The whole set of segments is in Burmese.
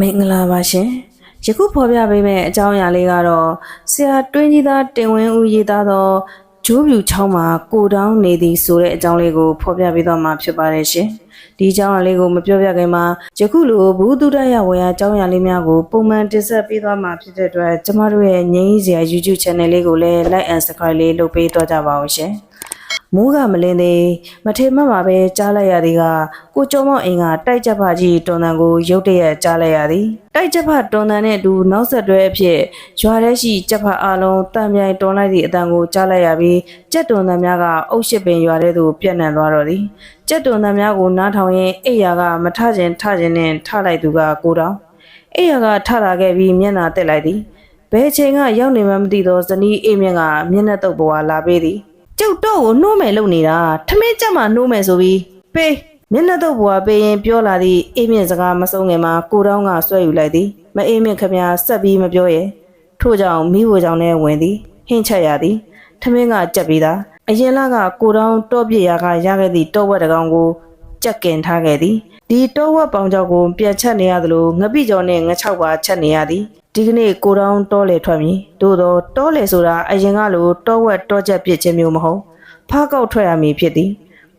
မင်္ဂလာပါရှင်ယခုဖော်ပြပေးမယ့်အကြောင်းအရာလေးကတော့ဆရာတွင်းကြီးသားတင်ဝင်းဦးရေးသားသောဂျိုးပြူချောင်းမှာကိုတောင်းနေသည်ဆိုတဲ့အကြောင်းလေးကိုဖော်ပြပေးသွားမှာဖြစ်ပါတယ်ရှင်ဒီအကြောင်းအရာလေးကိုမပြောပြခင်မှာယခုလိုဘူးတုဒ္ဒရဝေယအကြောင်းအရာလေးများကိုပုံမှန်တင်ဆက်ပေးသွားမှာဖြစ်တဲ့အတွက်ကျမတို့ရဲ့ငြိမ်းစရာ YouTube channel လေးကိုလည်း like and subscribe လေးလုပ်ပေးသွားကြပါအောင်ရှင် မိုးကမလင်းသေးမထေမတ်မှာပဲကြားလိုက်ရသည်ကကိုကျော်မောင်အင်ကတိုက်ကြပ်ဖကြီးတွန်တန်ကိုရုတ်တရက်ကြားလိုက်ရသည်တိုက်ကြပ်ဖတွန်တန်နဲ့အတူနောက်ဆက်တွဲအဖြစ်ရွာထဲရှိကြပ်ဖအလုံးတံမြိုင်တွန်လိုက်သည့်အတန်ကိုကြားလိုက်ရပြီးကြက်တွန်တန်များကအုတ်ရှိပင်ရွာထဲသို့ပြန့်နှံ့သွားတော့သည်ကြက်တွန်တန်များကိုနားထောင်ရင်းအိယာကမထခြင်းထခြင်းနဲ့ထလိုက်သူကကိုတောင်အိယာကထလာခဲ့ပြီးမျက်နှာတက်လိုက်သည်ဘယ်ချိန်ကရောက်နေမှမသိသောဇနီးအိမ်မြင့်ကမျက်နှာတုပ်ပေါ်လာပေးသည် ကျုပ်တော့ကိုနှိုးမယ်လုပ်နေတာထမင်းကြက်မှနှိုးမယ်ဆိုပြီးပေးမျက်နှာတော့ဘွားပေးရင်ပြောလာသည့်အေးမြင့်စကားမဆုံးခင်မှာကိုတောင်းကဆွဲယူလိုက်သည်မအေးမြင့်ခမများဆက်ပြီးမပြောရဲ့ထို့ကြောင့်မိဖို့ကြောင့်လည်းဝင်သည်ဟင်းချက်ရသည်ထမင်းကကြက်ပြီးသားအရင်လကကိုတောင်းတော့ပြစ်ရာကရခဲ့သည့်တောဝက်တကောင်ကိုကြက်ကင်ထားခဲ့သည်ဒီတောဝက်ပေါင်ကြောက်ကိုပြန်ချက်နေရသလိုငပိကျော်နဲ့ငချောက်ပါချက်နေရသည် ဒီကနေ့ကိုတောင်းတောလေထွက်မည်သို့သောတောလေဆိုတာအရင်ကလိုတောဝက်တောချက်ပြစ်ခြင်းမျိုးမဟုတ်ဖားကောက်ထွက်ရမည်ဖြစ်သည်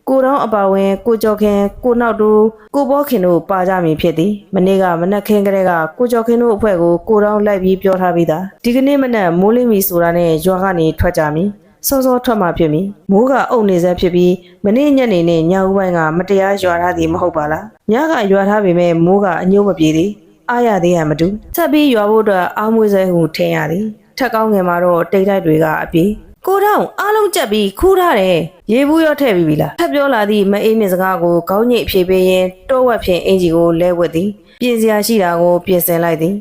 ကိုတောင်းအပါဝင်ကိုကျော်ခင်ကိုနောက်တူကိုဘောခင်တို့ပါကြမည်ဖြစ်သည်မနေ့ကမနက်ခင်းကလေးကကိုကျော်ခင်တို့အဖွဲ့ကိုကိုတောင်းလိုက်ပြီးပြောထားပြီးသားဒီကနေ့မနက်မိုးလင်းပြီဆိုတာနဲ့ရွာကနေထွက်ကြမည်စောစောထွက်မှဖြစ်မည်မိုးကအုပ်နေဆဲဖြစ်ပြီးမနေ့ညနေနဲ့ညဦးပိုင်းကမတရားရွာထားသည်မဟုတ်ပါလားညကရွာထားပေမဲ့မိုးကအညိုးမပြေသည် အားရသေးရမတူဆက်ပြီးရွာဖို့အတွက်အောင်းမွေးစဲဟုထင်ရသည်ထက်ကောင်းငယ်မှာတော့တိတ်တိုက်တွေကအပြေးကိုတောင်အားလုံးကြက်ပြီးခူးထားတယ်ရေဘူးရောထည့်ပြီးပြီလားထပ်ပြောလာသည့်မအေးမြင့်စကားကိုခေါင်းညိတ်ဖြေပေးရင်းတောဝက်ဖြင့်အင်ဂျီကိုလဲဝက်သည်ပြင်စရာရှိတာကိုပြင်ဆင်လိုက်သည်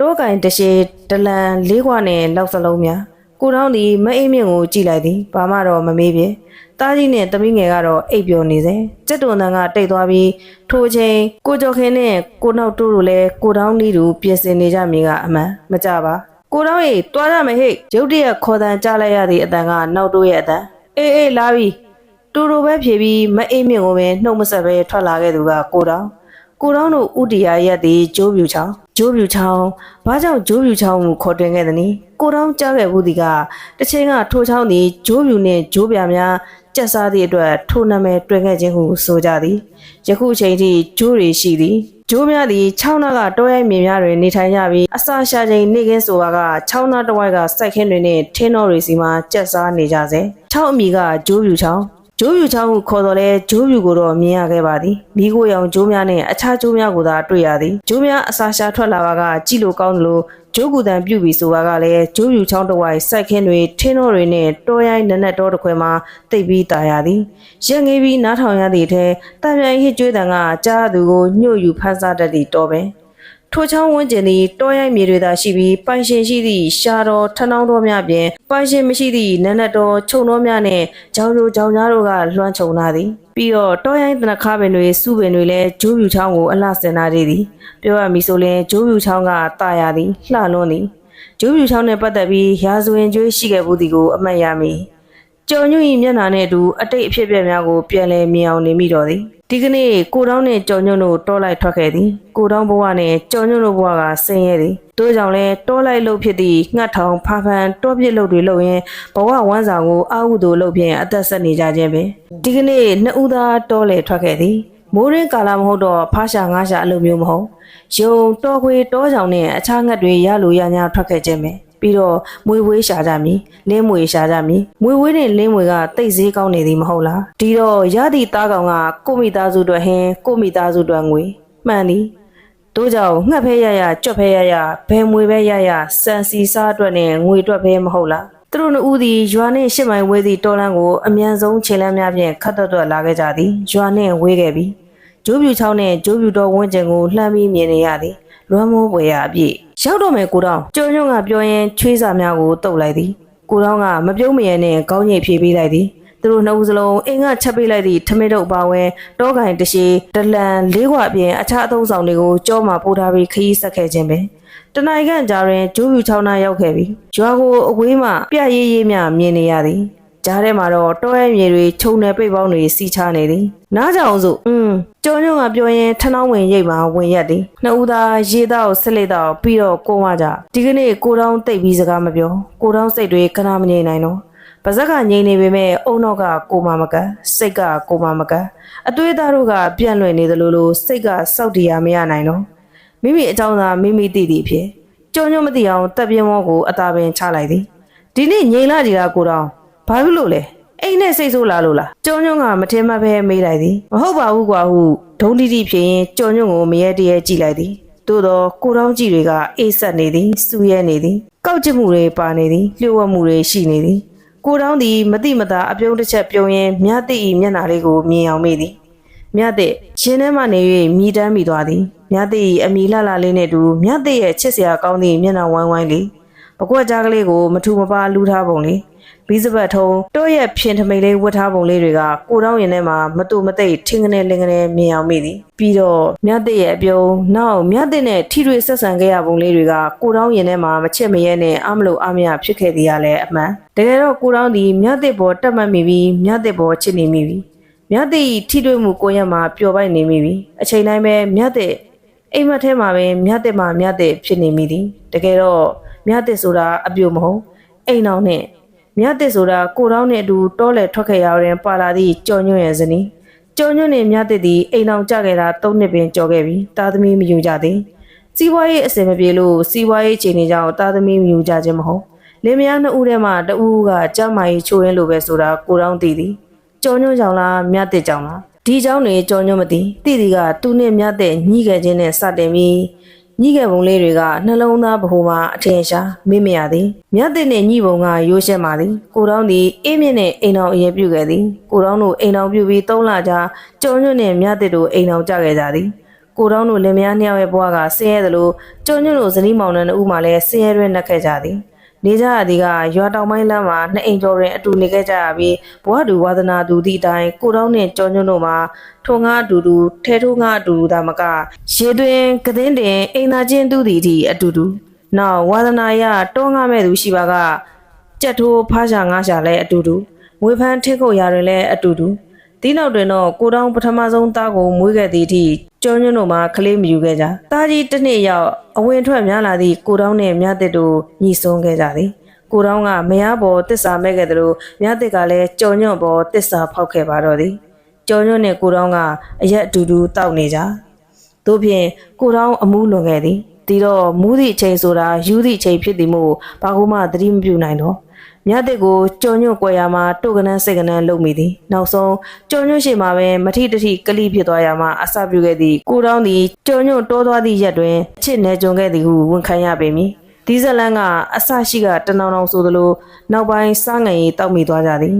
တောကင်တရှိဒလန်လေးခွနဲ့လောက်စလုံးများကိုတောင်သည်မအေးမြင့်ကိုကြည့်လိုက်သည်ဘာမှတော့မမေးပြေ တားကြီးနဲ့တမိငယ်ကတော့အိပ်ပျော်နေစေကျက်တွန်တန်ကတိတ်သွားပြီးထိုအချိန်ကိုကျော်ခင်နဲ့ကိုနောက်တိုးတို့လည်းကိုတောင်နီးတူပြင်ဆင်နေကြမိကအမှန်မကြပါကိုတော့ရေတွားရမယ်ဟဲ့ရုတ်တရက်ခေါ်တန်ကြားလိုက်ရသည့်အတန်ကနောက်တိုးရဲ့အတန်အေးအေးလာပြီတူတူပဲဖြေပြီးမအေးမြင့်ကိုပဲနှုတ်မဆက်ပဲထွက်လာခဲ့သူကကိုတောင်ကိုတောင်တို့ဥတီယာရက်သည်ဂျိုးပြူချောင်းဂျိုးပြူချောင်းဘာကြောင့်ဂျိုးပြူချောင်းကိုခေါ်တင်ခဲ့သနည်းကိုတောင်ကြားခဲ့ဘူးဒီကတစ်ချိန်ကထိုးချောင်းသည်ဂျိုးပြူနှင့်ဂျိုးပြများ ကျက်စားသည့်အတွက်ထိုနာမည်တွင်ခဲ့ခြင်းဟုဆိုကြသည်ယခုအချိန်ထိဂျိုးတွေရှိသည်ဂျိုးများသည်ချောင်းနာကတောရိုက်မြေများတွင်နေထိုင်ကြပြီးအစာရှာချိန်နေကင်းဆိုပါကချောင်းနာတစ်ဝိုက်ကစိုက်ခင်းတွေနှင့်ထင်းတော်တွေစီမှာကျက်စားနေကြစေချောင်းအမိကဂျိုးပြူချောင်းဂျိုးပြူချောင်းဟုခေါ်တော်လဲဂျိုးပြူကိုတော့မြင်ရခဲ့ပါသည်မိခိုးရောင်ဂျိုးများနှင့်အခြားဂျိုးများကိုသာတွေ့ရသည်ဂျိုးများအစာရှာထွက်လာပါကကြည့်လို့ကောင်းသလို ဂျိုးကူတန်ပြုတ်ပြီးဆိုပါကလည်းဂျိုးပြူချောင်းတစ်ဝိုက်စိုက်ခင်းတွေထင်းတော်တွေနဲ့တောရိုင်းနက်နက်တော်တစ်ခွဲမှာတိတ်ပြီးตายရသည်ရက်ငေးပြီးနားထောင်ရသည့်အထဲတံပြန်ဟစ်ကျွေးတန်ကကြားသူကိုညှို့ယူဖန်ဆတတ်သည့်တော်ပင် ထိုချောင်းဝန်းကျင်သည်တောရိုက်မြေတွေသာရှိပြီးပိုင်ရှင်ရှိသည့်ရှားတော်ထဏောင်းတော်များပြင်ပိုင်ရှင်မရှိသည့်နန်းနတ်တော်ခြုံတော်များနှင့်ဂျောင်ဂျိုဂျောင်ကြားတို့ကလွှမ်းခြုံလာသည်ပြီးတော့တောရိုက်တနခါပင်တွေစုပင်တွေလည်းဂျိုးပြူချောင်းကိုအလှဆင်နာသေးသည်ပြောရမည်ဆိုရင်ဂျိုးပြူချောင်းကတာယာသည်လှလွန်းသည်ဂျိုးပြူချောင်းနှင့်ပတ်သက်ပြီးရာဇဝင်ကျွေးရှိခဲ့မှုသည်ကိုအမှတ်ရမည်ကြော်ညွန့်၏မျက်နှာနှင့်အတူအတိတ်အဖြစ်အပျက်များကိုပြန်လည်မြင်အောင်နေမိတော့သည် ဒီကနေ့ကိုတောင်းနှင့်ကြော်ညွန့်တို့တောလိုက်ထွက်ခဲ့သည်ကိုတောင်းဘဝနှင့်ကြော်ညွန့်တို့ဘဝကဆင်းရဲသည်တို့ကြောင့်လဲတောလိုက်လို့ဖြစ်သည့်ငှက်ထောင်ဖာဖန်တောပြစ်လုပ်တွေလုပ်ရင်းဘဝဝမ်းစာကိုအာဟုသို့လုပ်ဖြင့်အသက်ဆက်နေကြခြင်းပင်ဒီကနေ့နှစ်ဦးသားတောလေထွက်ခဲ့သည်မိုးရင်းကာလမဟုတ်တော့ဖားရှာငါးရှာအလိုမျိုးမဟုတ်ယုံတောခွေတောကြောင်နဲ့အခြားငှက်တွေရလိုရညာထွက်ခဲ့ခြင်းပင် ပြီးတော့မွေဝေးရှာကြမည်လင်းမွေရှာကြမည်မွေဝေးနဲ့လင်းမွေကတိတ်ဈေးကောင်းနေသည်မဟုတ်လားဒီတော့ရသည့်သားကောင်ကကိုမိသားစုအတွက်ဟင်းကိုမိသားစုအတွက်ငွေမှန်သည်တို့ကြောင့်ငှက်ဖဲရရကြွက်ဖဲရရဘယ်မွေပဲရရစံစီစားအတွက်နဲ့ငွေအတွက်ပဲမဟုတ်လားသူတို့နှစ်ဦးသည်ရွာနှင့်ရှစ်မိုင်ဝေးသည့်တော်လန်းကိုအမြန်ဆုံးခြေလမ်းများဖြင့်ခတ်တွတ်တွတ်လာခဲ့ကြသည်ရွာနှင့်ဝေးခဲ့ပြီဂျိုးပြူချောင်းနှင့်ဂျိုးပြူတော်ဝန်းကျင်ကိုလှမ်းပြီးမြင်နေရသည်လွမ်းမိုးပွေရအပြည့် ရောက်တော့မယ်ကိုတောင်ကျော်ညွန့်ကပြောရင်ချွေးစာများကိုတုတ်လိုက်သည်ကိုတောင်ကမပြုံးမရနဲ့ကောင်းညိတ်ဖြေပေးလိုက်သည်သူတို့နှစ်ဦးစလုံးအင်ကချက်ပေးလိုက်သည့်ထမင်းတို့အပါဝဲတောကင်တရှိဒလန်လေးခွအပြင်အခြားအသုံးဆောင်တွေကိုကြောမှပို့ထားပြီးခရီးဆက်ခဲ့ခြင်းပင်တနင်္ဂနွေကြားတွင်ဂျိုးပြူချောင်းနာရောက်ခဲ့ပြီးရွာကိုအဝေးမှပြရေးရေးများမြင်နေရသည် ကြားထဲမှာတော့တောရဲမြေတွေခြုံနယ်ပိတ်ပေါင်းတွေစီချနေသည်နားကြအောင်စို့อืมကြော်ညွန့်ကပြောရင်ထနှောင်းဝင်ရိတ်မှာဝင်ရက်သည်နှစ်ဦးသားရေသားကိုဆက်လက်တော့ပြီးတော့ကိုဝကြဒီကနေ့ကိုတောင်းတိတ်ပြီးစကားမပြောကိုတောင်းစိတ်တွေခဏမငြိမ်နိုင်တော့ပါဇက်ကငြိမ်နေပေမဲ့အုံတော့ကကိုမမကန်စိတ်ကကိုမမကန်အသွေးသားတို့ကပြန့်လွင့်နေသလိုလိုစိတ်ကစောက်တရားမရနိုင်တော့မိမိအကြောင်းသာမိမိသိသည့်ဖြစ်ကြော်ညွန့်မသိအောင်တပ်ပြင်းမောကိုအသာပင်ချလိုက်သည်ဒီနေ့ငြိမ်လာကြတာကိုတောင်း ဘာဖြစ်လို့လဲအိမ်နဲ့စိတ်ဆိုးလာလို့လားကြော်ညွန့်ကမထင်မှတ်ပဲမေးလိုက်သည်မဟုတ်ပါဘူးကွာဟုဒုံတိတိဖြစ်ရင်ကြော်ညွန့်ကိုမရဲတရဲကြည့်လိုက်သည်သို့တော့ကိုတောင်းကြည့်တွေကအေးဆက်နေသည်စူရဲနေသည်ကောက်ကျစ်မှုတွေပါနေသည်လျှို့ဝှက်မှုတွေရှိနေသည်ကိုတောင်းသည်မတိမတာအပြုံးတစ်ချက်ပြုံးရင်မြတ်တိဤမျက်နာလေးကိုမြင်အောင်မေးသည်မြတ်တိရှင်ထဲမှနေ၍မြည်တမ်းမိသွားသည်မြတ်တိဤအမီလှလှလေးနဲ့တူမြတ်တိရဲ့ချစ်စရာကောင်းသည့်မျက်နှာဝိုင်းဝိုင်းလေးပကွက်ကြားကလေးကိုမထူမပါလူထားပုံလေး ဘီးစပတ်ထုံးတော့ရဲ့ဖြင်ထမိန်လေးဝတ်ထားပုံလေးတွေကကိုတောင်းရင်ထဲမှာမတူမသိထင်းကနေလင်းကနေမြင်အောင်မိသည်ပြီးတော့မြတ်တိရဲ့အပြုံးနောက်မြတ်တိနဲ့ထိတွေ့ဆက်ဆံခဲ့ရပုံလေးတွေကကိုတောင်းရင်ထဲမှာမချစ်မရဲနဲ့အမလို့အမရဖြစ်ခဲ့သည်ရလဲအမှန်တကယ်တော့ကိုတောင်းဒီမြတ်တိပေါ်တက်မှတ်မိပြီးမြတ်တိပေါ်ချစ်နေမိပြီမြတ်တိထိတွေ့မှုကိုရက်မှာပျော်ပိုက်နေမိပြီအချိန်တိုင်းပဲမြတ်တိအိမ်မက်ထဲမှာပဲမြတ်တိမှာမြတ်တိဖြစ်နေမိသည်တကယ်တော့မြတ်တိဆိုတာအပြိုမဟုတ်အိမ်အောင်နဲ့ မြတ်တစ်ဆိုတာကိုတောင်းနဲ့အတူတောလဲထွက်ခဲ့ရရင်ပါလာသည့်ကြော်ညွန့်ရဲ့ဇနီးကြော်ညွန့်နဲ့မြတ်တစ်သည်အိမ်အောင်ကြခဲ့တာ၃နှစ်ပင်ကြော်ခဲ့ပြီတာသမီမယူကြသေးစီးပွားရေးအစင်မပြေလို့စီးပွားရေးခြေနေကြောင်တာသမီမယူကြခြင်းမဟုတ်လင်မယားနှစ်ဦးထဲမှာတဦးကကြမ်းမာရေးချိုးရင်းလိုပဲဆိုတာကိုတောင်းသိသည်ကြော်ညွန့်ကြောင့်လားမြတ်တစ်ကြောင့်လားဒီเจ้าနေကြော်ညွန့်မသိတိတိကသူနဲ့မြတ်တဲ့ညှိခဲ့ခြင်းနဲ့စတင်ပြီး ညှိခဲ့ပုံလေးတွေကနှလုံးသားဗဟိုမှာအထင်ရှားမေ့မရသည်မြတ်တဲ့နဲ့ညှိပုံကရိုးရှက်ပါသည်ကိုတောင်းသည်အေးမြင့်နဲ့အိမ်တော်အရေးပြုခဲ့သည်ကိုတောင်းတို့အိမ်တော်ပြုပြီး၃လကြာကြော်ညွန့်နဲ့မြတ်တဲ့တို့အိမ်တော်ကြခဲ့ကြသည်ကိုတောင်းတို့လင်မယားနှစ်ယောက်ရဲ့ဘဝကဆင်းရဲသလိုကြော်ညွန့်တို့ဇနီးမောင်နှံတို့ဦးမှလည်းဆင်းရဲတွင်နှက်ခဲ့ကြသည် နေကြရသည်ကရွာတောင်ပိုင်းလမ်းမှာနှစ်အိမ်ကျော်တွင်အတူနေခဲ့ကြရပြီးဘဝတူဝါသနာတူသည့်အတိုင်းကိုတောင်းနှင့်ကြော်ညွန့်တို့မှာထုံငါအတူတူထဲထိုးငါအတူတူသာမကရေတွင်ကသင်းတင်အိမ်သာချင်းတူသည်ဒီအတူတူနောက်ဝါသနာရတောငါမဲ့သူရှိပါကကြက်ထိုးဖားရှာငါးရှာလဲအတူတူငွေဖန်းထစ်ခုတ်ရာတွင်လည်းအတူတူ ဒီနောက်တွင်တော့ကိုတောင်းပထမဆုံးသားကိုမွေးခဲ့သည့်အထိကျော်ညွန့်တို့မှာကလေးမယူခဲ့ကြ။သားကြီးတစ်နှစ်ရောက်အဝင်ထွက်များလာသည့်ကိုတောင်းနဲ့မြတ်တစ်တို့ညီဆုံးခဲ့ကြသည်။ကိုတောင်းကမယားပေါ်တစ္ဆာမဲ့ခဲ့သလိုမြတ်တစ်ကလည်းကျော်ညွန့်ပေါ်တစ္ဆာဖောက်ခဲ့ပါတော့သည်။ကျော်ညွန့်နဲ့ကိုတောင်းကအရက်အတူတူတောက်နေကြ။တို့ဖြင့်ကိုတောင်းအမှုလွန်ခဲ့သည်။ဒီတော့မူးသည့်အချိန်ဆိုတာယူသည့်အချိန်ဖြစ်သည်မို့ဘာကူမှသတိမပြုနိုင်တော့။ မြတ်တဲ့ကိုကြော်ညွန့်ကွယ်ရမှာတုတ်ကနန်းစိတ်ကနန်းလုံမိသည်နောက်ဆုံးကြော်ညွန့်ရှိမှာပဲမထိတထိကလိဖြစ်သွားရမှာအစပြုခဲ့သည်ကိုတောင်းသည်ကြော်ညွန့်တိုးသွားသည့်ရက်တွင်အချစ်နေကြုံခဲ့သည်ဟုဝန်ခံရပေမည်ဒီဇလန်ကအစရှိကတနောင်နောင်ဆိုသလိုနောက်ပိုင်းစားငယ်ရေးတောက်မိသွားကြသည်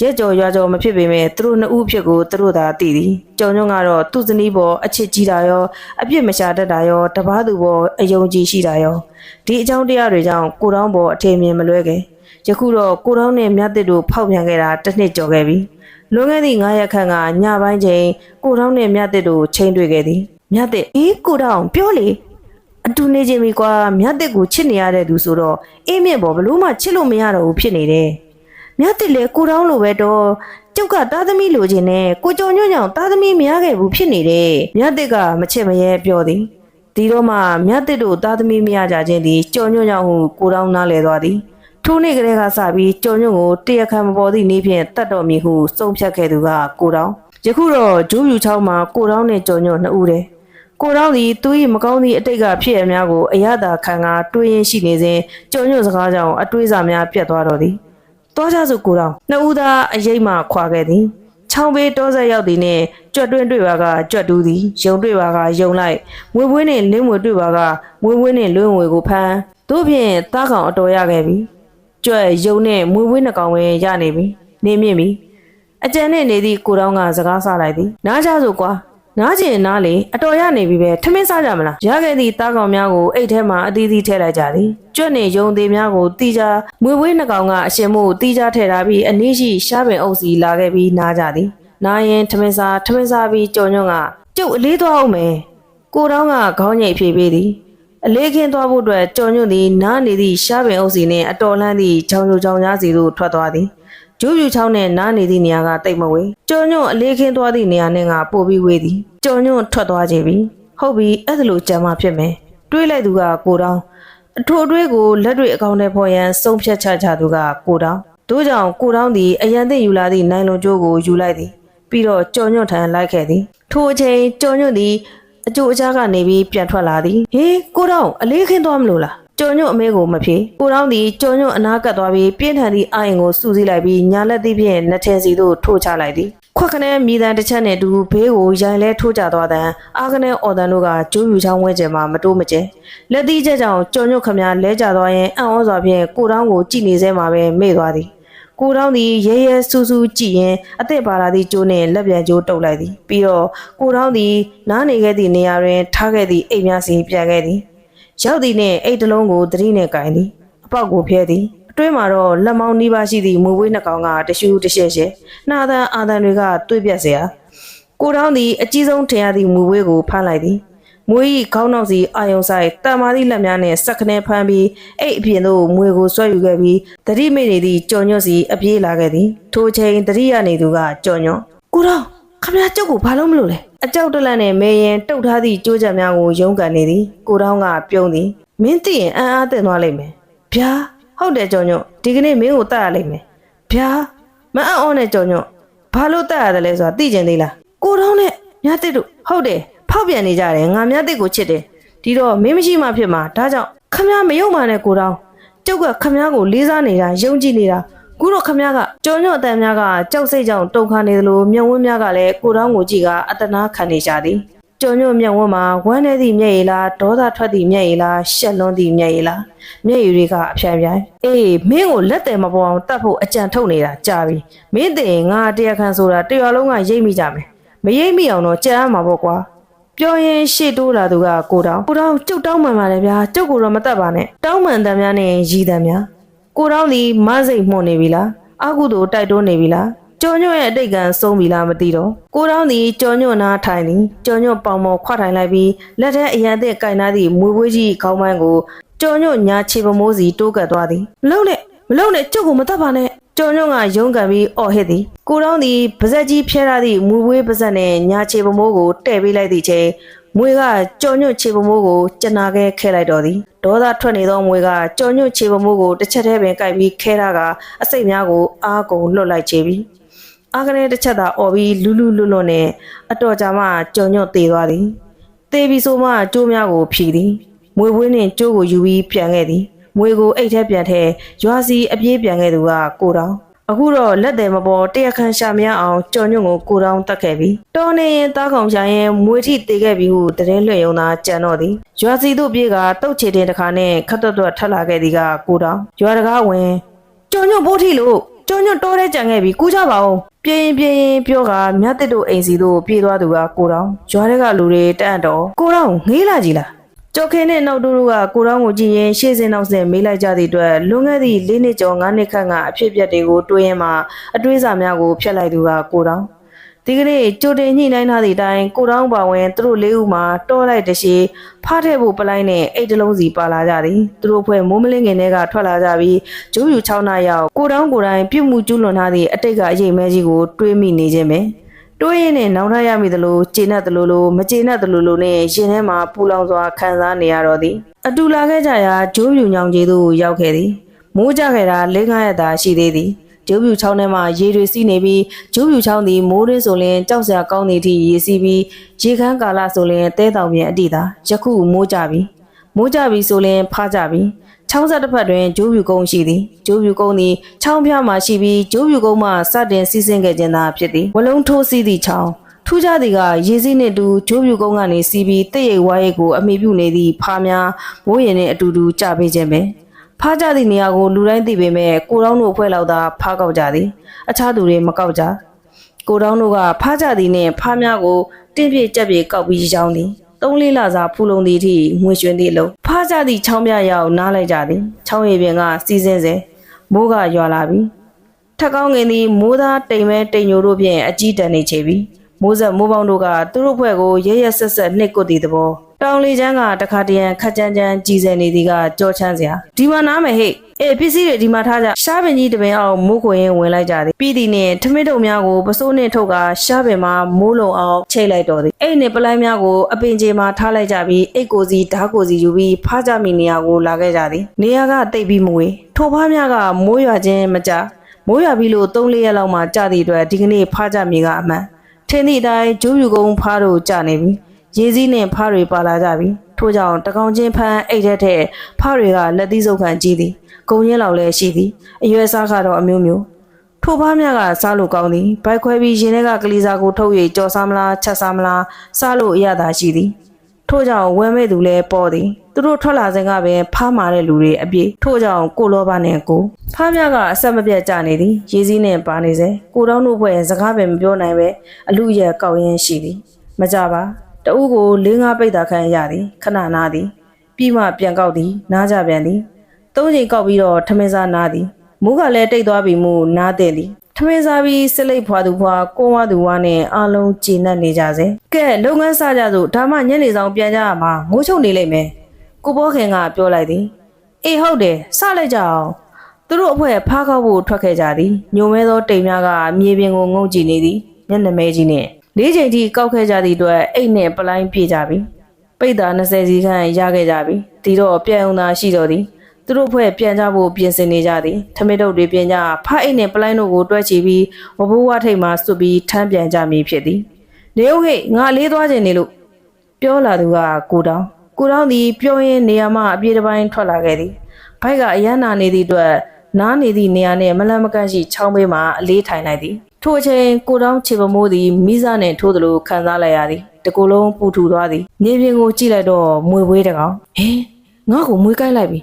ရက်ကြော်ရွာကြော်မဖြစ်ပေမဲ့သူတို့နှစ်ဦးဖြစ်ကိုသူတို့သာသိသည်ကြော်ညွန့်ကတော့သူ့ဇနီးပေါ်အချစ်ကြီးတာရောအပြစ်မရှာတတ်တာရောတပားသူပေါ်အယုံကြည်ရှိတာရောဒီအကြောင်းတရားတွေကြောင့်ကိုတောင်းပေါ်အထင်မြင်မလွဲခဲ့ ယခုတော့ကိုတောင်းနဲ့မြတ်တစ်တို့ဖောက်ပြန်ခဲ့တာတစ်နှစ်ကျော်ခဲ့ပြီလွန်ခဲ့သည့်9ရက်ခန့်ကညပိုင်းချိန်ကိုတောင်းနဲ့မြတ်တစ်တို့ချိန်တွေ့ခဲ့သည်မြတ်တစ်အေးကိုတောင်းပြောလေအတူနေခြင်းပြီကွာမြတ်တစ်ကိုချစ်နေရတဲ့သူဆိုတော့အေးမြင့်ပေါ်ဘလို့မှချစ်လို့မရတော့ဘူးဖြစ်နေတယ်မြတ်တစ်လေကိုတောင်းလိုပဲတော့ကျုပ်ကသားသမီးလိုချင်နဲ့ကိုကြောင်ညွန့်ညောင်သားသမီးမရခဲ့ဘူးဖြစ်နေတယ်မြတ်တစ်ကမချစ်မရဲပြောသည်ဒီတော့မှမြတ်တစ်တို့သားသမီးမရကြခြင်းသည်ကြောင်ညွန့်ညောင်ဟုကိုတောင်းနားလဲသွားသည် ထိုနေ့ကလေးကစပြီးကြော်ညွန့်ကိုတရားခံမပေါ်သည့်နေ့ဖြင့်တတ်တော်မူဟုစုံဖြတ်ခဲ့သူကကိုတောင်းယခုတော့ဂျိုးပြူချောင်းမှာကိုတောင်းနဲ့ကြော်ညွန့်နှစ်ဦးတည်းကိုတောင်းသည်သူ၏မကောင်းသည့်အတိတ်ကဖြစ်ရများကိုအရသာခံကတွေးရင်းရှိနေစဉ်ကြော်ညွန့်စကားကြောင့်အတွေးစာများပြတ်သွားတော်သည်တောကြစုကိုတောင်းနှစ်ဦးသားအရေးမှခွာခဲ့သည်ချောင်းပေးတောဆက်ရောက်သည်နှင့်ကြွက်တွင်းတွေ့ပါကကြွက်တူးသည်ယုံတွေ့ပါကယုံလိုက်မွေပွေးနှင့်လင်းမွေတွေ့ပါကမွေပွေးနှင့်လွင်းဝေကိုဖမ်းတို့ဖြင့်တားကောင်အတော်ရခဲ့ပြီ ကြွက်ယုံနဲ့မွေဝင်းနှကောင်ပဲရနေပြီနေမြင့်ပြီအကြံနဲ့နေသည့်ကိုတောင်းကစကားဆလိုက်သည်နားကြဆိုကွာနားကျင်နားလေအတော်ရနေပြီပဲထမင်းစားကြမလားရခဲ့သည့်တားကောင်များကိုအိတ်ထဲမှာအသီးသီးထည့်လိုက်ကြသည်ကြွက်နေယုံသေးများကိုတီးကြမွေဝင်းနှကောင်ကအရှင်မို့တီးကြထည့်ထားပြီးအနည်းရှိရှားပင်အုပ်စီလာခဲ့ပြီးနားကြသည်နားရင်ထမင်းစားထမင်းစားပြီးကြော်ညွန့်ကကျုပ်အလေးသွားအောင်မယ်ကိုတောင်းကခေါင်းညိတ်ဖြေပေးသည် အလေးခင်းသွားဖို့အတွက်ကြော်ညွန့်သည်နားနေသည့်ရှားပင်အုပ်စီနှင့်အတော်လန်းသည့်ချောင်းချောင်းချောင်းကြားစီသို့ထွက်သွားသည်ဂျိုးပြူချောင်းနဲ့နားနေသည့်နေရာကတိတ်မဝေးကြော်ညွန့်အလေးခင်းသွားသည့်နေရာနဲ့ကပို့ပြီးဝေးသည်ကြော်ညွန့်ထွက်သွားကြပြီဟုတ်ပြီအဲ့ဒါလိုကြံမှဖြစ်မယ်တွေးလိုက်သူကကိုတောင်းအထိုအတွေးကိုလက်တွေအကောင့်ထဲပေါ်ရန်စုံဖြတ်ချချသူကကိုတောင်းတို့ကြောင့်ကိုတောင်းသည်အရန်သိယူလာသည့်နိုင်လွန်ကျိုးကိုယူလိုက်သည်ပြီးတော့ကြော်ညွန့်ထံလိုက်ခဲ့သည်ထိုအချိန်ကြော်ညွန့်သည် အကျိုးအချားကနေပြီးပြန်ထွက်လာသည်ဟေးကိုတောင်းအလေးခင်းသွားမလို့လားကျော်ညွန့်အမေကိုမဖြေကိုတောင်းသည်ကျော်ညွန့်အနာကပ်သွားပြီးပြင်းထန်သည့်အာရင်ကိုစူးစီးလိုက်ပြီးညာလက်သည့်ဖြင့်နှစ်ထင်စီသို့ထိုးချလိုက်သည်ခွက်ခနဲမိတန်တစ်ချက်နှင့်အတူဘေးကိုရိုင်လဲထိုးချသွားတဲ့အာခနဲအော်တန်တို့ကကျိုးယူချောင်းဝဲကျင်မှာမတိုးမကျဲလက်သီးချက်ကြောင့်ကျော်ညွန့်ခမလဲကျသွားရင်အံ့ဩစွာဖြင့်ကိုတောင်းကိုကြည့်နေစဲမှာပဲမေ့သွားသည် ကိုတောင်းသည်ရဲရဲဆူဆူကြည့်ရင်အသက်ပါလာသည့်ကျိုးနှင့်လက်ပြန်ကျိုးတုပ်လိုက်သည်ပြီးတော့ကိုတောင်းသည်နားနေခဲ့သည့်နေရာတွင်ထားခဲ့သည့်အိမ်များစီပြန်ခဲ့သည် ရောက်သည်နှင့်အိတ်တစ်လုံးကိုသတိနှင့်ကင်သည်အပေါက်ကိုဖျဲသည်အတွင်းမှာတော့လက်မောင်းနှီးပါရှိသည့်မူဝေးနှကောင်ကတရှူးတရှဲရှဲနှာသံအာသံတွေကတွေးပြက်เสียကိုတောင်းသည်အကြီးဆုံးထင်ရသည့်မူဝေးကိုဖမ်းလိုက်သည် မွေး၏ခေါင်းနောက်စီအာယုံဆိုင်တန်မာသည့်လက်များနှင့်စက်ခနဲဖမ်းပြီးအိတ်အပြင်သို့မွေကိုဆွဲယူခဲ့ပြီးတတိမိနေသည့်ကြော်ညွတ်စီအပြေးလာခဲ့သည်ထိုအချိန်တတိရနေသူကကြော်ညွတ်ကိုတောင်းခမရကျုပ်ကိုဘာလို့မလို့လဲအကြောက်တလန့်နဲ့မေရင်တုတ်ထားသည့်ကြိုးချက်များကိုရုန်းကန်နေသည်ကိုတောင်းကပြုံးသည်မင်းသိရင်အံ့အားသင့်သွားလိမ့်မယ်ဗျာဟုတ်တယ်ကြော်ညွတ်ဒီကနေ့မင်းကိုတတ်ရလိမ့်မယ်ဗျာမအံ့ဩနဲ့ကြော်ညွတ်ဘာလို့တတ်ရတယ်လဲဆိုတာသိကျင်သေးလားကိုတောင်းနဲ့မြတ်တစ်တို့ဟုတ်တယ် ဖောက်ပြန်နေကြတယ်ငါမြတ်တစ်ကိုချစ်တယ်ဒီတော့မင်းမရှိမှဖြစ်မှာဒါကြောင့်ခမရမယုံပါနဲ့ကိုတောင်းကျုပ်ကခမည်းကိုလေးစားနေတာယုံကြည်နေတာခုတော့ခမည်းကကြော်ညော့အတန်များကကြောက်စိတ်ကြောင့်တုန်ခါနေသလိုမြုံဝင်းများကလည်းကိုတောင်းကိုကြည့်ကအတနာခံနေကြသည်ကြော်ညော့မြုံဝင်းမှာဝမ်းနေသည့်မျက်ရည်လားဒေါသထွက်သည့်မျက်ရည်လားရှက်လွန်းသည့်မျက်ရည်လားမျက်ရည်တွေကအဖြန်းဖြန်းအေးမင်းကိုလက်တယ်မပေါ်အောင်တတ်ဖို့အကြံထုတ်နေတာကြာပြီမင်းတင်ငါတရားခံဆိုတာတရွာလုံးကရိပ်မိကြမယ်မရိပ်မိအောင်တော့ကြံရမှာပေါ့ကွာ ပြောရင်ရှေ့တိုးလာသူကကိုတောင်းကိုတောင်းကျုပ်တောင်းမှန်ပါတယ်ဗျာကျုပ်ကိုတော့မတတ်ပါနဲ့တောင်းမှန်တမ်းများနဲ့ရည်တမ်းများကိုတောင်းဒီမစိတ်မှုန်နေပြီလားအကုသို့တိုက်တွန်းနေပြီလားကြော်ညွန့်ရဲ့အတိတ်ကံဆုံးပြီလားမသိတော့ကိုတောင်းဒီကြော်ညွန့်နားထိုင်သည်ကြော်ညွန့်ပေါင်မော်ခွထိုင်လိုက်ပြီးလက်ထဲအရန်အသစ်ကင်နာသည့်မွေပွေးကြီးခေါင်းပန်းကိုကြော်ညွန့်ညာချေပမိုးစီတိုးကပ်သွားသည်မလုံနဲ့မလုံနဲ့ကျုပ်ကိုမတတ်ပါနဲ့ ကျော်ညွန့်ကရုန်းကန်ပြီးအော်ဟစ်သည်ကိုတောင်းသည်ပါဇက်ကြီးဖျဲထားသည့်မူပွေးပါဇက်နှင့်ညာချေပမိုးကိုတဲ့ပေးလိုက်သည့်ချိန်မွေကကျော်ညွန့်ချေပမိုးကိုကျနာခဲခဲလိုက်တော်သည်ဒေါသထွက်နေသောမွေကကျော်ညွန့်ချေပမိုးကိုတစ်ချက်တည်းပင်ကိုက်ပြီးခဲထားကအစိတ်များကိုအားကုန်လွတ်လိုက်ချေပြီအားကနေတစ်ချက်သာအော်ပြီးလူလူလွတ်လွတ်နဲ့အတော်ကြာမှကျော်ညွန့်သေသွားသည်သေပြီဆိုမှကျိုးများကိုဖြီသည်မွေပွေးနှင့်ကျိုးကိုယူပြီးပြန်ခဲ့သည် မွေကိုအိတ်ထဲပြန်ထဲရွာစီအပြေးပြန်ခဲ့သူကကိုတောင်အခုတော့လက်တယ်မပေါ်တရခန့်ရှာမရအောင်ကြော်ညွန့်ကိုကိုတောင်တတ်ခဲ့ပြီတော်နေရင်တားကောင်ရှာရင်မွေထိတေခဲ့ပြီဟုတရင်လွှင့်ယုံသာကြံတော့သည်ရွာစီတို့ပြေးကတုတ်ချေတင်တစ်ခါနဲ့ခတ်တွတ်တွတ်ထက်လာခဲ့သည်ကကိုတောင်ရွာတကားဝင်ကျော်ညွန့်ပိုးထီလို့ကျော်ညွန့်တော်တဲ့ကြံခဲ့ပြီကူးကြပါဦးပြင်းပြင်းပြောကမြတ်တစ်တို့အိမ်စီတို့ပြေးသွားသူကကိုတောင်ရွာထဲကလူတွေတန့်တော်ကိုတောင်ငေးလာကြည်လား ကျော်ခင်းနဲ့နောက်တို့တို့ကကိုတောင်ကိုကြည့်ရင်ရှေ့စင်နောက်စင်မေးလိုက်ကြသည့်အတွက်လွန်ခဲ့သည့်၄နှစ်ကျော်၅နှစ်ခန့်ကအဖြစ်အပျက်တွေကိုတွေးရင်မှအတွေးစာများကိုဖျက်လိုက်သူကကိုတောင်ဒီကနေ့ကြိုတင်ညှိနှိုင်းထားသည့်အတိုင်းကိုတောင်းပါဝင်သူတို့လေးဦးမှာတောလိုက်တရှိဖားထဲဖို့ပလိုက်နဲ့အိတ်တလုံးစီပါလာကြသည်သူတို့ဖွဲ့မိုးမလင်းငင်တွေကထွက်လာကြပြီးဂျိုးပြူချောင်းနာရောက်ကိုတောင်းကိုယ်တိုင်ပြုတ်မှုကျူးလွန်ထားသည့်အတိတ်ကအရေးမဲကြီးကိုတွေးမိနေခြင်းပဲ တွေးရင်းနဲ့နောင်ထရမိသလိုကျေနပ်သလိုလိုမကျေနပ်သလိုလိုနဲ့ရှင်ထဲမှာပူလောင်စွာခံစားနေရတော့သည်အတူလာခဲ့ကြရာဂျိုးပြူညောင်ကြီးတို့ရောက်ခဲ့သည်မိုးကြခဲ့တာ၄၅ရက်သာရှိသေးသည်ကျိုးပြူချောင်းထဲမှာရေတွေစီးနေပြီးကျိုးပြူချောင်းသည်မိုးရင်းဆိုရင်ကြောက်စရာကောင်းသည့်အထိရေစီးပြီးရေခမ်းကာလဆိုရင်တဲတောင်ပြင်အတိသာယခုမိုးကြပြီမိုးကြပြီဆိုရင်ဖားကြပြီ ချောင်းဆက်တစ်ဖက်တွင်ကျိုးပြူကုန်းရှိသည်ကျိုးပြူကုန်းသည်ချောင်းဖျားမှရှိပြီးကျိုးပြူကုန်းမှစတင်စီးဆင်းခဲ့ခြင်းသာဖြစ်သည်ဝလုံးထိုးစီးသည့်ချောင်းထူးခြားသည်ကရေစီးနှင့်တူကျိုးပြူကုန်းကနေစီးပြီးတည့်ရိပ်ဝါးရိပ်ကိုအမိပြုနေသည့်ဖားများမိုးရင်နှင့်အတူတူကြပေးခြင်းပဲဖားကြသည့်နေရာကိုလူတိုင်းသိပေမဲ့ကိုတောင်းတို့အဖွဲ့လောက်သာဖားကောက်ကြသည်အခြားသူတွေမကောက်ကြကိုတောင်းတို့ကဖားကြသည်နှင့်ဖားများကိုတင်းပြည့်ကြက်ပြေကောက်ပြီးရောင်းသည် သုံးလေးလစာဖူလုံသည့်အထိငွေရွှင်သည့်လုံးဖားကြသည့်ချောင်းပြရောက်နားလိုက်ကြသည်ချောင်းရည်ပင်ကစီးစင်းစေမိုးကရွာလာပြီထက်ကောင်းငင်သည်မိုးသားတိမ်မဲတိမ်ညိုတို့ဖြင့်အကြီးတန်းနေချေပြီမိုးဆက်မိုးပေါင်းတို့ကသူတို့ဖွဲ့ကိုရဲရဲဆက်ဆက်နှိပ်ကွပ်သည့်သဘော တောင်လေချမ်းကတခါတရံခက်ကြမ်းကြမ်းကြီးစဲနေသည်ကကြောချမ်းစရာဒီမှာနားမယ်ဟဲ့အေးပစ္စည်းတွေဒီမှာထားကြရှားပင်ကြီးတပင်အောင်မိုးခွင်ရင်ဝင်လိုက်ကြသည်ပြီးသည်နဲ့ထမင်းတုံများကိုပစိုးနဲ့ထုတ်ကရှားပင်မှာမိုးလုံအောင်ချိတ်လိုက်တော်သည်အဲ့နဲ့ပလိုင်းများကိုအပင်ကြီးမှာထားလိုက်ကြပြီးအိတ်ကိုစီဓာတ်ကိုစီယူပြီးဖားကြမိနေရာကိုလာခဲ့ကြသည်နေရာကတိတ်ပြီးမဝေးထိုဖားများကမိုးရွာခြင်းမကြမိုးရွာပြီးလို့၃-၄ရက်လောက်မှကြာသည့်အတွက်ဒီကနေ့ဖားကြမြေကအမှန်ထင်းသည့်အတိုင်းဂျိုးပြူကုန်းဖားတို့ကြာနေပြီ ရေစည်းနဲ့ဖားတွေပါလာကြပြီထို့ကြောင့်တကောင်ချင်းဖမ်းအိတ်တဲ့တဲ့ဖားတွေကလက်သီးစုပ်ခံကြီးသည်ဂုံရင်းလောက်လည်းရှိသည်အရွယ်စားကတော့အမျိုးမျိုးထိုဖားများကစားလို့ကောင်းသည်ဘိုက်ခွဲပြီးရင်ထဲကကလေးစားကိုထုတ်၍ကြော်စားမလားချက်စားမလားစားလို့အရသာရှိသည်ထို့ကြောင့်ဝဲမဲ့သူလည်းပေါ်သည်သူတို့ထွက်လာစဉ်ကပင်ဖားမာတဲ့လူတွေအပြည့်ထို့ကြောင့်ကိုလောဘနဲ့ကိုဖားများကအဆက်မပြတ်ကြနေသည်ရေးစည်းနဲ့ပါနေစေကိုတောင်းတို့ဘွဲ့စကားပဲမပြောနိုင်ပဲအလူရက်ကောက်ရင်းရှိသည်မကြပါ တအုပ်ကို၄၅ပိတ်တာခန့်ရသည်ခဏနာသည်ပြီးမှပြန်ကောက်သည် နားကြပြန်သည်သုံးချိန်ကောက်ပြီးတော့ထမင်းစားနားသည်မူးကလည်းတိတ်သွားပြီမို့နားတဲ့သည်ထမင်းစားပြီးစလိတ်ဖွာသူဖွာကိုဝါသူဝါနဲ့အားလုံးကြည်နပ်နေကြစေကဲလုပ်ငန်းစကြစို့ဒါမှညနေဆောင်ပြန်ကြရမှာငိုးချုပ်နေလိမ့်မယ်ကိုဘောခင်ကပြောလိုက်သည်အေးဟုတ်တယ်စလိုက်ကြအောင်သူတို့အဖွဲဖားခောက်ဖို့ထွက်ခဲ့ကြသည်ညုံမဲသောတိမ်များကမြေပြင်ကိုငုံကြည့်နေသည်မျက်နှာမဲကြီးနဲ့ လေးချိန်ထိကောက်ခဲ့ကြသည့်အတွက်အိတ်နဲ့ပလိုင်းပြေးကြပြီပိတ်တာ20စီခန့်ရခဲ့ကြပြီဒီတော့ပြန်အောင်သာရှိတော်သည်သူတို့ဖွဲ့ပြန်ကြဖို့ပြင်ဆင်နေကြသည်ထမင်းတုပ်တွေပြင်ကြဖအိတ်နဲ့ပလိုင်းတို့ကိုတွဲချီပြီးဝဘိုးဝထိတ်မှစွတ်ပြီးထမ်းပြန်ကြမည်ဖြစ်သည်နေဦးဟိတ်ငါလေးသွားခြင်းနေလို့ပြောလာသူကကိုတောင်ကိုတောင်သည်ပြောရင်းနေရာမှအပြေးတစ်ပိုင်းထွက်လာခဲ့သည်ဘိုက်ကအရန်နာနေသည့်အတွက်နားနေသည့်နေရာနှင့်မလန့်မကန့်ရှိချောင်းဘေးမှအလေးထိုင်လိုက်သည် ထိုအချိန်ကိုတောင်ခြေပမိုးသည်မိစားနှင့်ထိုးသလိုခံစားလိုက်ရသည်တကူလုံးပူထူသွားသည်နေပြင်ကိုကြည့်လိုက်တော့မွေဝေးတကောင်ဟင်းငါ့ကိုမွေးကိုက်လိုက်ပြီ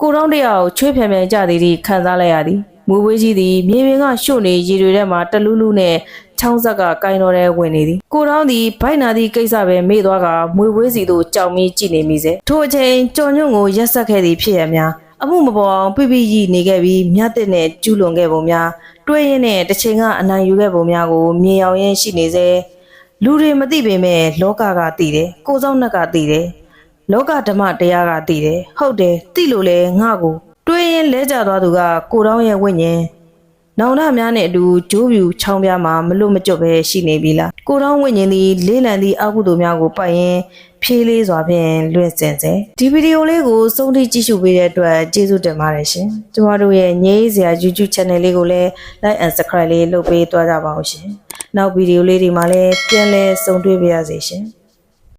ကိုတောင်တယောက်ချွေးဖြံဖြံကြသည်သည်ခံစားလိုက်ရသည်မွေဝေးကြီးသည်မြေပြင်ကရှို့နေရေတွေထဲမှာတလူးလူးနဲ့ချောင်းဆက်ကကိုင်းတော်ထဲဝင်နေသည်ကိုတောင်သည်ဗိုက်နာသည့်ကိစ္စပဲမေ့သွားကမွေဝေးစီသို့ကြောင်ပြီးကြည့်နေမိစေထိုအချိန်ကြော်ညွန့်ကိုရက်ဆက်ခဲ့သည်ဖြစ်ရများအမှုမပေါ်အောင်ပြပြကြီးနေခဲ့ပြီးမြတ်တဲ့နဲ့ကျူးလွန်ခဲ့ပုံများ တွေးရင်းနဲ့တစ်ချိန်ကအနိုင်ယူခဲ့ပုံများကိုမြင်အောင်ရင်းရှိနေစေလူတွေမသိပေမဲ့လောကကသိတယ်ကိုယ်ဆောင်နှက်ကသိတယ်လောကဓမ္မတရားကသိတယ်ဟုတ်တယ်သိလို့လေငါ့ကို တွေးရင်းလဲကျသွားသူကကိုတောင်းရဲ့ဝိညာဉ် နောင်တများနဲ့အတူဂျိုးပြူချောင်းပြားမှာမလွတ်မကျွတ်ပဲရှိနေပြီလားကိုတောင်းဝိညာဉ်သည်လေးလံသည့်အကုသိုလ်များကိုပတ်ရင်ဖြေးလေးစွာဖြင့်လွင့်စင်စေဒီဗီဒီယိုလေးကိုစုံထိကြည့်ရှုပေးတဲ့အတွက်ကျေးဇူးတင်ပါတယ်ရှင်ကျမတို့ရဲ့ငြိမ်းစရာ YouTube channel လေးကိုလည်း like and subscribe လေးလုပ်ပေးသွားကြပါအောင်ရှင်နောက်ဗီဒီယိုလေးဒီမှာလည်းပြန်လည်ဆုံတွေ့ပါရစေရှင်